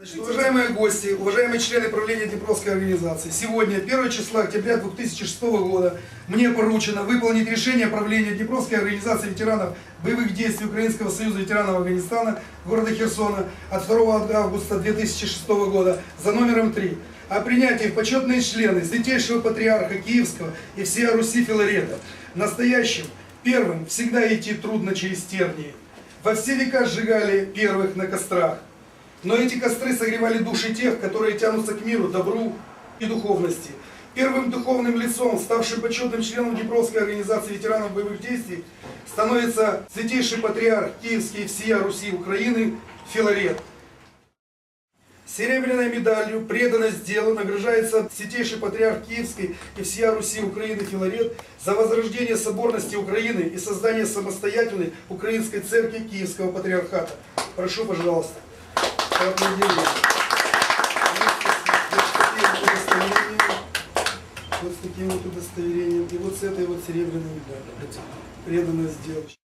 Значит, уважаемые гости, уважаемые члены правления Днепровской организации, сегодня, 1 числа октября 2006 года, мне поручено выполнить решение правления Днепровской организации ветеранов боевых действий Украинского союза ветеранов Афганистана города Херсона от 2 августа 2006 года за номером 3 о принятии в почетные члены Святейшего Патриарха Киевского и всея Руси Филарета. Настоящим, первым, всегда идти трудно через тернии. Во все века сжигали первых на кострах. Но эти костры согревали души тех, которые тянутся к миру, добру и духовности. Первым духовным лицом, ставшим почетным членом Днепровской организации ветеранов боевых действий, становится святейший патриарх Киевский всея Руси Украины Филарет. Серебряной медалью «Преданность делу» награждается святейший патриарх Киевской и всея Руси Украины Филарет за возрождение соборности Украины и создание самостоятельной украинской церкви Киевского патриархата. Прошу, пожалуйста. С таким вот с таким вот удостоверением. И вот с этой вот серебряной медалью. Преданность делу.